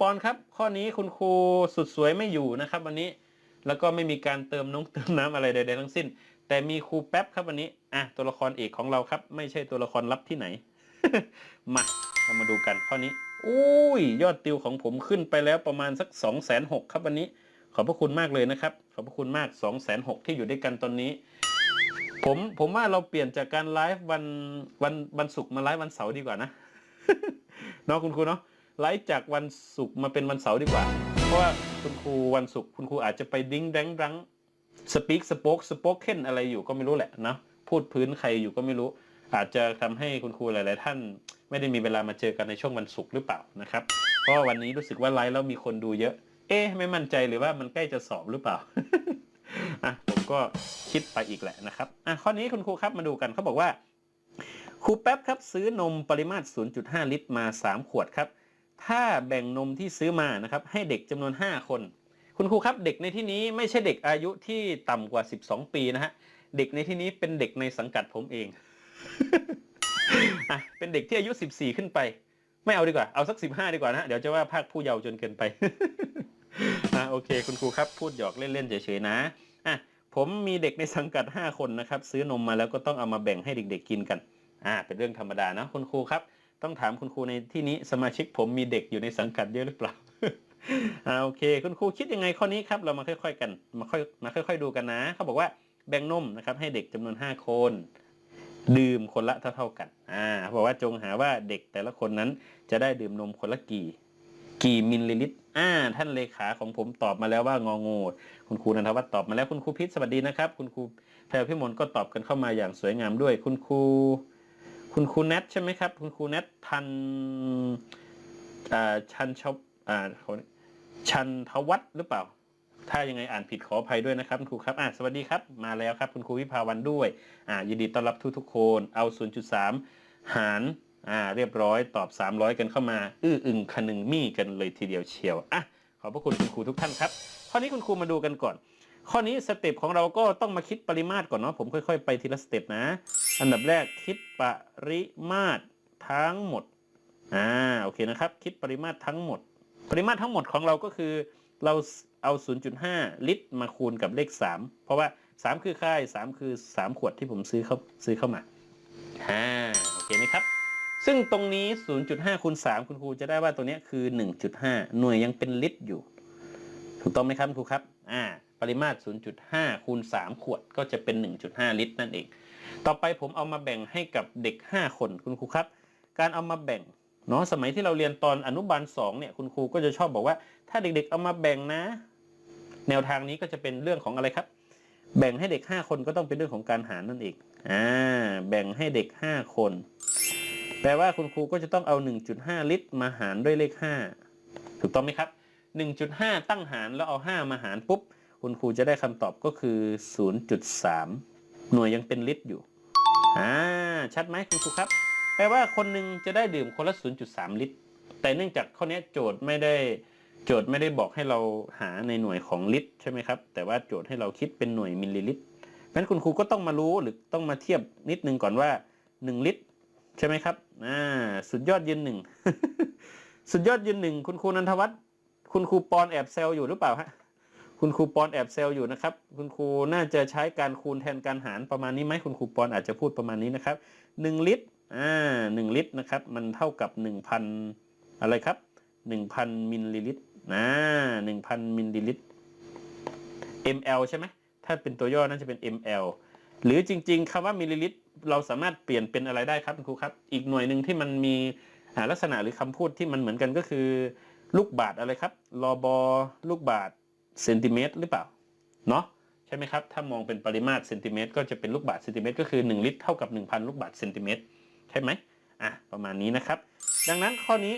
ปอนครับ ข้อนี้คุณครูสุดสวยไม่อยู่นะครับ วันนี้แล้วก็ไม่มีการเติมน้องเติมน้ำอะไรใดๆทั้งสิ้น แต่มีครูแป๊บครับวันนี้อะตัวละครเอกของเราครับ ไม่ใช่ตัวละครลับที่ไหน มาเรามาดูกันข้อนี้อุ้ยยอดติวของผมขึ้นไปแล้วประมาณสัก2องแสนหครับวันนี้ ขอบพระคุณมากเลยนะครับ ขอบพระคุณมาก2องแสนหที่อยู่ด้วยกันตอนนี้ ผมผมว่าเราเปลี่ยนจากการไลฟ์วันวันวันศุกร์มาไลฟ์วันเสาร์ดีกว่านะนาะคุณครูเนาะ ไลฟ์จากวันศุกร์มาเป็นวันเสาร์ดีกว่า เพราะว่าคุณครูวันศุกร์คุณครูอาจจะไปดิ้งแดงดังสปีกสป็อกสป็อกเคนอะไรอยู่ก็ไม่รู้แหละนะพูดพื้นใครอยู่ก็ไม่รู้ อาจจะทำให้คุณครูหลาย ๆ ท่าน ไม่ได้มีเวลามาเจอกันในช่วงวันศุกร์หรือเปล่านะครับเพราะว่าวันนี้รู้สึกว่าไลฟ์แล้วมีคนดูเยอะ เอ๊ะไม่มั่นใจหรือว่ามันใกล้จะสอบหรือเปล่าอะผมก็คิดไปอีกแหละนะครับอะข้อนี้คุณครูครับมาดูกันเขาบอกว่าครูแป๊บครับซื้อนมปริมาตร 0.5 ลิตรมา 3 ขวดครับ ถ้าแบ่งนมที่ซื้อมานะครับให้เด็กจำนวน 5 คน คุณครูครับเด็กในที่นี้ไม่ใช่เด็กอายุที่ต่ำกว่า 12 ปีนะฮะเด็กในที่นี้เป็นเด็กในสังกัดผมเองอะเป็นเด็กที่อายุ 14 ขึ้นไป ไม่เอาดีกว่าเอาสัก 15 ดีกว่านะเดี๋ยวจะว่าภาคผู้เยาว์จนเกินไปอะโอเค คุณครูครับพูดหยอกเล่นๆเฉยๆนะอะผมมีเด็กในสังกัด 5 คนนะครับ ซื้อนมมาแล้วก็ต้องเอามาแบ่งให้เด็ก ๆ กินกันอ่าเป็นเรื่องธรรมดานะคุณครูครับ ต้องถามคุณครูในที่นี้สมาชิกผมมีเด็กอยู่ในสังกัดเยอะหรือเปล่าอ่าโอเค คุณครูคิดยังไงข้อนี้ครับ เรามาค่อย ๆ กันมาค่อยมาค่อย ๆ ดูกันนะเขาบอกว่าแบ่งนมนะครับ ให้เด็กจำนวน 5 คน ดื่มคนละเท่าๆกันอ่าเขาบอกว่าจงหาว่าเด็กแต่ละคนนั้นจะได้ดื่มนมคนละกี่กี่มิลลิลิตรอ่าท่านเลขาของผมตอบมาแล้วว่างองูคุณครูนันทวัฒน์ตอบมาแล้วคุณครูพิษสวัสดีนะครับ คุณครูแพรพิมลก็ตอบกันเข้ามาอย่างสวยงามด้วย คุณครู คุณครูแนทใช่ไหมครับ คุณครูแนททันอ่าชันชอบอ่าชันทวัฒหรือเปล่า ถ้ายังไงอ่านผิดขออภัยด้วยนะครับคุณครูครับอ่าสวัสดีครับมาแล้วครับ คุณครูวิภาวันด้วยอ่ายินดีต้อนรับทุกทุกคนเอา 0.3 หารอ่าเรียบร้อยตอบ 300 กันเข้ามา อื้ออึงคะนึงมี่กันเลยทีเดียวเชียวอะขอบพระคุณคุณครูทุกท่านครับข้อนี้คุณครูมาดูกันก่อน ข้อนี้สเต็ปของเราก็ต้องมาคิดปริมาตรก่อนเนาะผมค่อย ๆ ไปทีละสเต็ปนะ อันดับแรกคิดปริมาตรทั้งหมดอ่าโอเคนะครับ คิดปริมาตรทั้งหมด ปริมาตรทั้งหมดของเราก็คือ เราเอา 0.5 ลิตร มาคูณกับเลข 3 เพราะว่า 3 คือค่าย 3 คือ 3 ขวดที่ผมซื้อเข้าซื้อเข้ามาอ่าโอเคไหมครับ ซึ่งตรงนี้ 0.5คูณ3คุณครูจะได้ว่าตัวนี้คือ 1.5 หน่วยยังเป็นลิตรอยู่ ถูกต้องไหมครับครูครับอ่า ริมาตร 0.5 คูณ 3 ขวดก็จะเป็น 1.5 ลิตร นั่นเอง ต่อไปผมเอามาแบ่งให้กับเด็ก 5 คนคุณครูครับ การเอามาแบ่งเนาะสมัยที่เราเรียนตอนอนุบาล2เนี่ยคุณครูก็จะชอบบอกว่า ถ้าเด็กๆเอามาแบ่งนะ แนวทางนี้ก็จะเป็นเรื่องของอะไรครับ แบ่งให้เด็ก 5 คนก็ต้องเป็นเรื่องของการหารนั่นเองอ่าแบ่งให้เด็ก 5 คน แปลว่าคุณครูก็จะต้องเอา 1.5 ลิตร มาหารด้วยเลข 5 ถูกต้องไหมครับ1.5 ตั้งหารแล้วเอา 5 มาหารปุ๊บ คุณครูจะได้คำตอบก็คือ 0.3 หน่วยยังเป็นลิตรอยู่ อ่า ชัดไหมคุณครูครับ แปลว่าคนหนึ่งจะได้ดื่มคนละ 0.3 ลิตร แต่เนื่องจากข้อนี้โจทย์ไม่ได้โจทย์ไม่ได้บอกให้เราหาในหน่วยของลิตรใช่ไหมครับ แต่ว่าโจทย์ให้เราคิดเป็นหน่วยมิลลิลิตรเพราะฉะนั้นคุณครูก็ต้องมารู้หรือต้องมาเทียบนิดนึงก่อนว่า 1 ลิตร ใช่ไหมครับ อ่า สุดยอดยืนหนึ่ง สุดยอดยืนหนึ่งคุณครูนันทวัฒน์คุณครูปอนแอบเซลอยู่หรือเปล่าฮะ คุณครูปอนแอบเซลอยู่นะครับ คุณครูน่าจะใช้การคูณแทนการหารประมาณนี้ไหมคุณครูปอนอาจจะพูดประมาณนี้นะครับหนึ่งลิตรอ่าหนึ่งลิตรนะครับมันเท่ากับหนึ่งพันอะไรครับหนึ่งพันมิลลิลิตรหนึ่งพันมิลลิลิตร ml ใช่ไหมถ้าเป็นตัวย่อน่าจะเป็น ml หรือจริงๆคำว่ามิลลิลิตร เราสามารถเปลี่ยนเป็นอะไรได้ครับคุณครูครับ อีกหน่วยหนึ่งที่มันมีลักษณะหรือคำพูดที่มันเหมือนกันก็คือ ลูกบาทอะไรครับรอบอลูกบาท เซนติเมตรหรือเปล่าเนาะใช่ไหมครับ ถ้ามองเป็นปริมาตรเซนติเมตรก็จะเป็นลูกบาทเซนติเมตรก็คือ 1 ลิตรเท่ากับ 1,000 ลูกบาทเซนติเมตรใช่ไหมอะประมาณนี้นะครับ ดังนั้นข้อนี้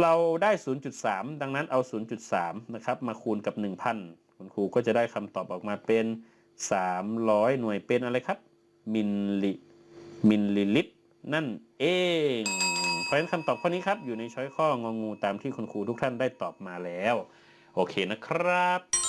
เราได้ 0.3 ดังนั้นเอา 0.3 นะครับ มาคูณกับ 1,000 คุณครูก็จะได้คำตอบออกมาเป็น 300 หน่วยเป็นอะไรครับ มิลลิมิลลิลิตร นั่นเอง เพราะฉะนั้นคำตอบข้อนี้ครับ อยู่ในช้อยข้ององูตามที่คุณครูทุกท่านได้ตอบมาแล้ว โอเคนะครับ